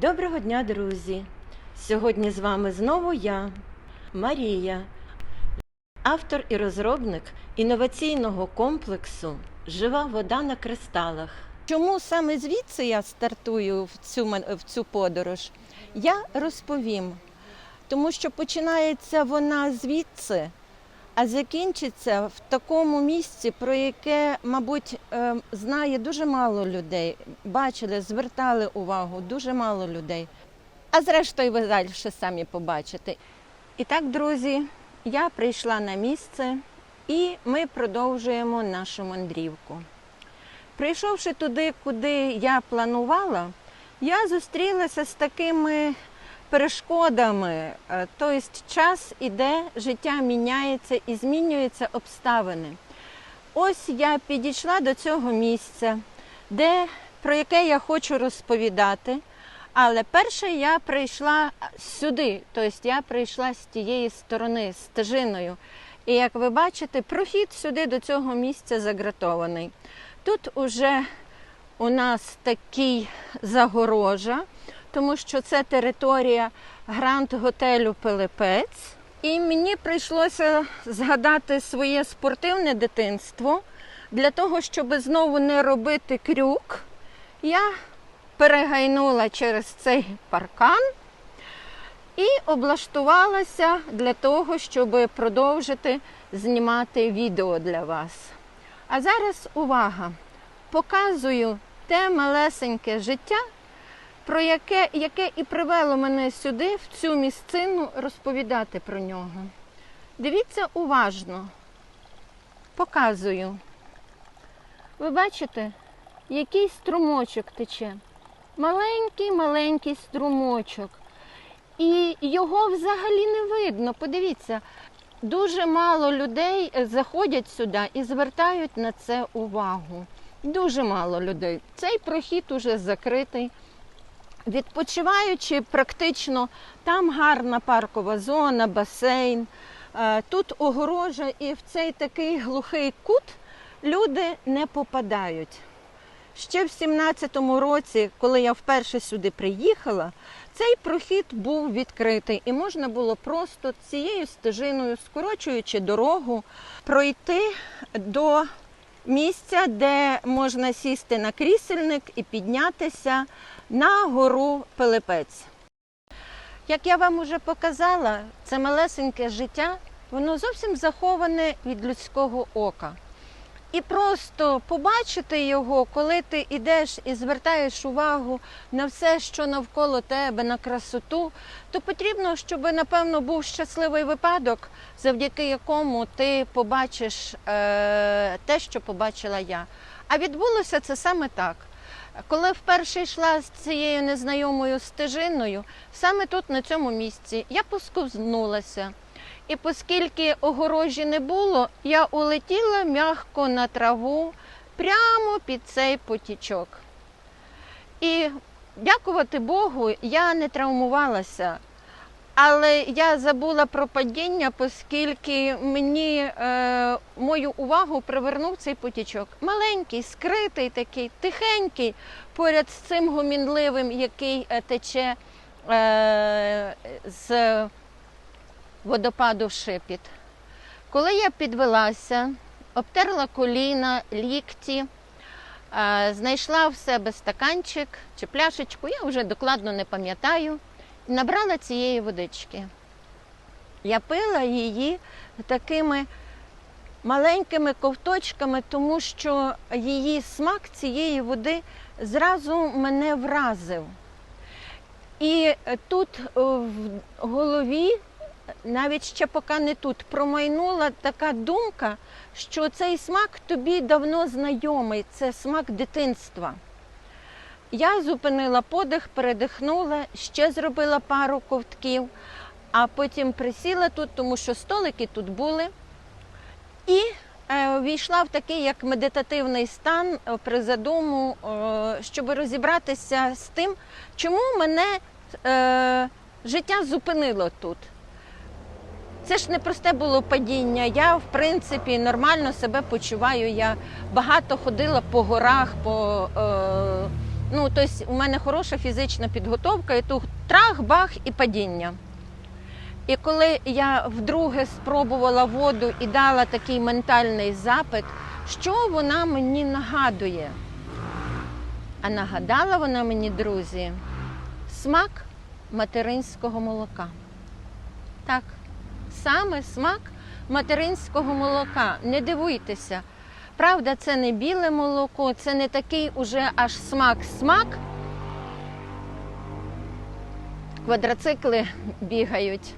Доброго дня, друзі! Сьогодні з вами знову я, Марія, автор і розробник інноваційного комплексу Жива вода на кристалах. Чому саме звідси я стартую в цю, в цю подорож? Я розповім, тому що починається вона звідси, а закінчиться в такому місці, про яке, мабуть, е, знає дуже мало людей. Бачили, звертали увагу дуже мало людей. А зрештою, ви далі самі побачите. І так, друзі, я прийшла на місце і ми продовжуємо нашу мандрівку. Прийшовши туди, куди я планувала, я зустрілася з такими перешкодами. Е, Тобто час іде, життя міняється і змінюються обставини. Ось я підійшла до цього місця, де, про яке я хочу розповідати. Але перше я прийшла сюди, тобто я прийшла з тієї сторони, стежиною. І як ви бачите, прохід сюди до цього місця загратований. Тут уже у нас такий загорожа, тому що це територія гранд-готелю Пилипець. І мені прийшлося згадати своє спортивне дитинство для того, щоб знову не робити крюк. Я перегайнула через цей паркан і облаштувалася для того, щоб продовжити знімати відео для вас. А зараз увага! Показую те малесеньке життя, про яке, яке і привело мене сюди, в цю місцину, розповідати про нього. Дивіться уважно. Показую. Ви бачите, який струмочок тече? Маленький маленький струмочок. І його взагалі не видно. Подивіться, дуже мало людей заходять сюди і звертають на це увагу. Дуже мало людей. Цей прохід уже закритий. Відпочиваючи практично, там гарна паркова зона, басейн, е, тут огорожа, і в цей такий глухий кут люди не попадають. Ще в 17-му році, коли я вперше сюди приїхала, цей прохід був відкритий, і можна було просто цією стежиною, скорочуючи дорогу, пройти до місця, де можна сісти на крісельник і піднятися на гору Пилипець. Як я вам уже показала, це малесеньке життя, воно зовсім заховане від людського ока. І просто побачити його, коли ти йдеш і звертаєш увагу на все, що навколо тебе, на красоту, то потрібно, щоб, напевно, був щасливий випадок, завдяки якому ти побачиш е, те, що побачила я. А відбулося це саме так. Коли вперше йшла з цією незнайомою стежиною, саме тут, на цьому місці, я посковзнулася. І оскільки огорожі не було, я улетіла м'яко на траву прямо під цей потічок. І дякувати Богу, я не травмувалася. Але я забула про падіння, оскільки мені е, мою увагу привернув цей потічок. Маленький, скритий такий, тихенький, поряд з цим гомінливим, який е, тече е, з водопаду в шипіт. Коли я підвелася, обтерла коліна, лікті, е, знайшла в себе стаканчик чи пляшечку, я вже докладно не пам'ятаю, набрала цієї водички. Я пила її такими маленькими ковточками, тому що її смак цієї води зразу мене вразив. І е, тут е, в голові навіть ще поки не тут промайнула така думка, що цей смак тобі давно знайомий, це смак дитинства. Я зупинила подих, передихнула, ще зробила пару ковтків, а потім присіла тут, тому що столики тут були. І е, війшла в такий як медитативний стан е, при задуму, е, щоб розібратися з тим, чому мене е, життя зупинило тут. Це ж не просте було падіння. Я, в принципі, нормально себе почуваю. Я багато ходила по горах, по е, Ну, тобто, у мене хороша фізична підготовка, і тут трах, бах і падіння. І коли я вдруге спробувала воду і дала такий ментальний запит, що вона мені нагадує? А нагадала вона мені, друзі, смак материнського молока. Так, саме смак материнського молока. Не дивуйтеся. Правда, це не біле молоко, це не такий уже аж смак-смак. Квадроцикли бігають.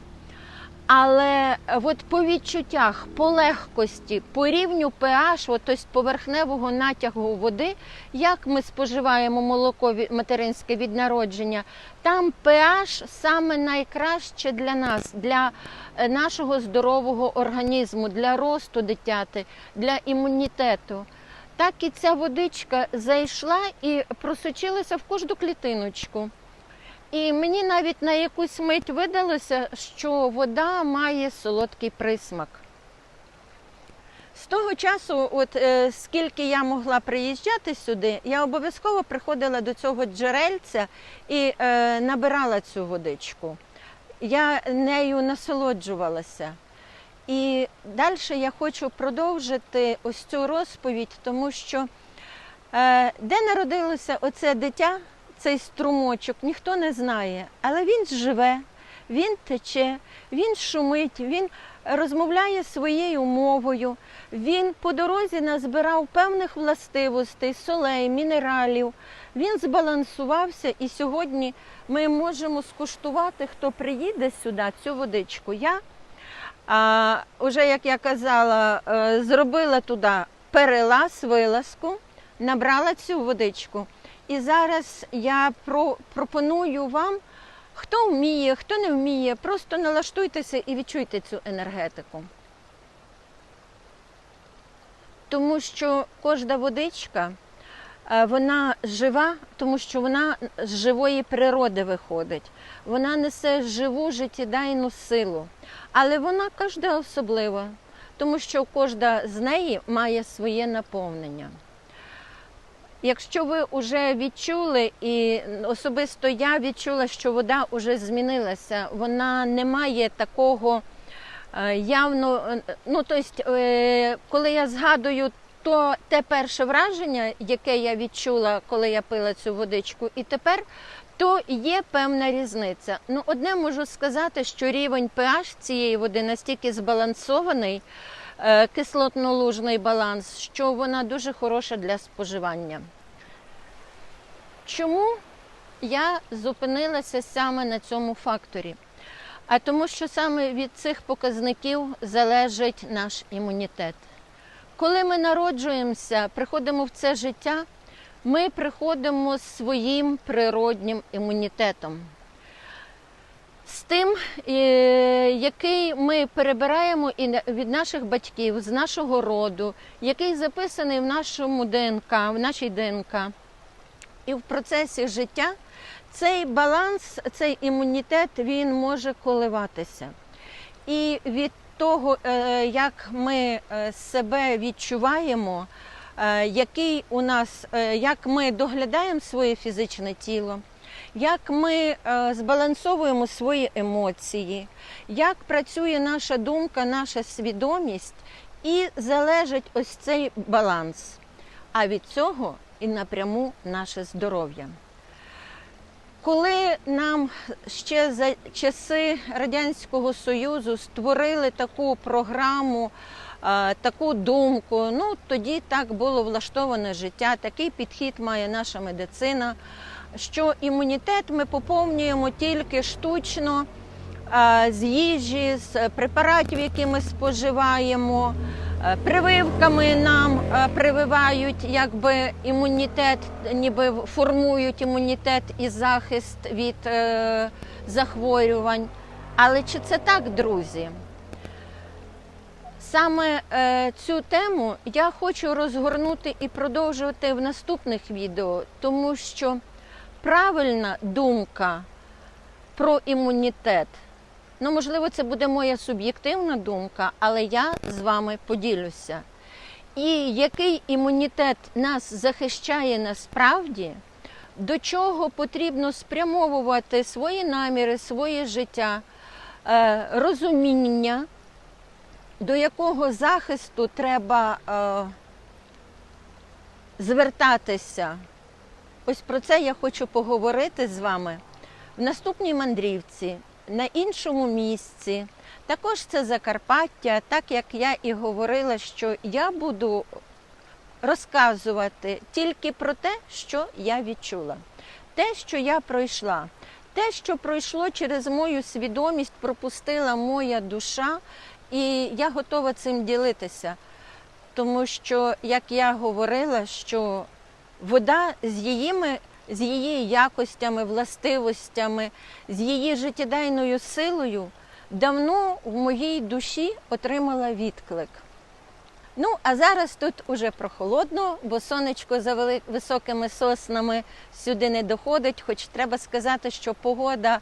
Але от по відчуттях, по легкості, по рівню pH, от, тобто поверхневого натягу води, як ми споживаємо молоко материнське від народження, там pH саме найкраще для нас, для е, нашого здорового організму, для росту дитяти, для імунітету. Так і ця водичка зайшла і просочилася в кожну клітиночку. І мені навіть на якусь мить видалося, що вода має солодкий присмак. З того часу, от е, скільки я могла приїжджати сюди, я обов'язково приходила до цього джерельця і е, набирала цю водичку. Я нею насолоджувалася. І далі я хочу продовжити ось цю розповідь, тому що е, де народилося оце дитя, цей струмочок, ніхто не знає, але він живе, він тече, він шумить, він розмовляє своєю мовою. Він по дорозі назбирав певних властивостей, солей, мінералів. Він збалансувався, і сьогодні ми можемо скуштувати, хто приїде сюди, цю водичку. Я а, уже, як я казала, е, зробила туди перелаз, вилазку, набрала цю водичку. І зараз я про, пропоную вам, хто вміє, хто не вміє, просто налаштуйтеся і відчуйте цю енергетику. Тому що кожна водичка, е, вона жива, тому що вона з живої природи виходить. Вона несе живу життєдайну силу. Але вона кожна особлива, тому що кожна з неї має своє наповнення. Якщо ви вже відчули, і особисто я відчула, що вода вже змінилася, вона не має такого е, явно. е, Ну, тобто, коли я згадую то те перше враження, яке я відчула, коли я пила цю водичку, і тепер, то є певна різниця. Ну, одне можу сказати, що рівень pH цієї води настільки збалансований, кислотно-лужний баланс, що вона дуже хороша для споживання. Чому я зупинилася саме на цьому факторі? А тому, що саме від цих показників залежить наш імунітет. Коли ми народжуємося, приходимо в це життя, ми приходимо з своїм природнім імунітетом. З тим, е, який ми перебираємо і від наших батьків, з нашого роду, який записаний в нашому ДНК, в нашій ДНК. І в процесі життя цей баланс, цей імунітет, він може коливатися. І від того, е, як ми е, себе відчуваємо, який у нас, як ми доглядаємо своє фізичне тіло, як ми е, збалансовуємо свої емоції, як працює наша думка, наша свідомість, і залежить ось цей баланс. А від цього і напряму наше здоров'я. Коли нам ще за часи Радянського Союзу створили таку програму, е, таку думку, ну тоді так було влаштоване життя, такий підхід має наша медицина, що імунітет ми поповнюємо тільки штучно е, з їжі, з препаратів, які ми споживаємо. Е, Прививками нам е, прививають якби імунітет, ніби формують імунітет і захист від е, захворювань. Але чи це так, друзі? Саме е, цю тему я хочу розгорнути і продовжувати в наступних відео, тому що правильна думка про імунітет. Ну, можливо, це буде моя суб'єктивна думка, але я з вами поділюся. І який імунітет нас захищає насправді, до чого потрібно спрямовувати свої наміри, своє життя, е, розуміння, до якого захисту треба е, звертатися. Ось про це я хочу поговорити з вами в наступній мандрівці, на іншому місці. Також це Закарпаття, так як я і говорила, що я буду розказувати тільки про те, що я відчула, те, що я пройшла, те, що пройшло через мою свідомість, пропустила моя душа, і я готова цим ділитися. Тому що, як я говорила, що вода з їїми, з її якостями, властивостями, з її життєдайною силою давно в моїй душі отримала відклик. Ну, а зараз тут уже прохолодно, бо сонечко за високими соснами сюди не доходить. Хоч треба сказати, що погода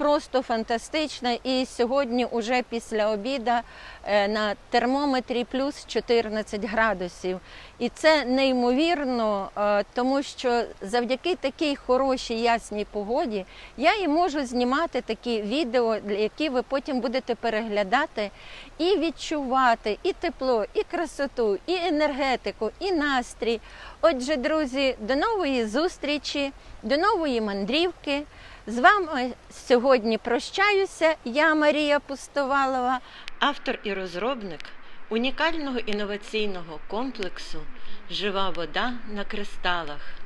просто фантастична. І сьогодні, уже після обіда, е, на термометрі плюс 14 градусів. І це неймовірно, е, тому що завдяки такій хорошій ясній погоді я і можу знімати такі відео, які ви потім будете переглядати і відчувати і тепло, і красоту, і енергетику, і настрій. Отже, друзі, до нової зустрічі, до нової мандрівки. З вами сьогодні прощаюся. Я Марія Пустовалова, автор і розробник унікального інноваційного комплексу Жива вода на кристалах.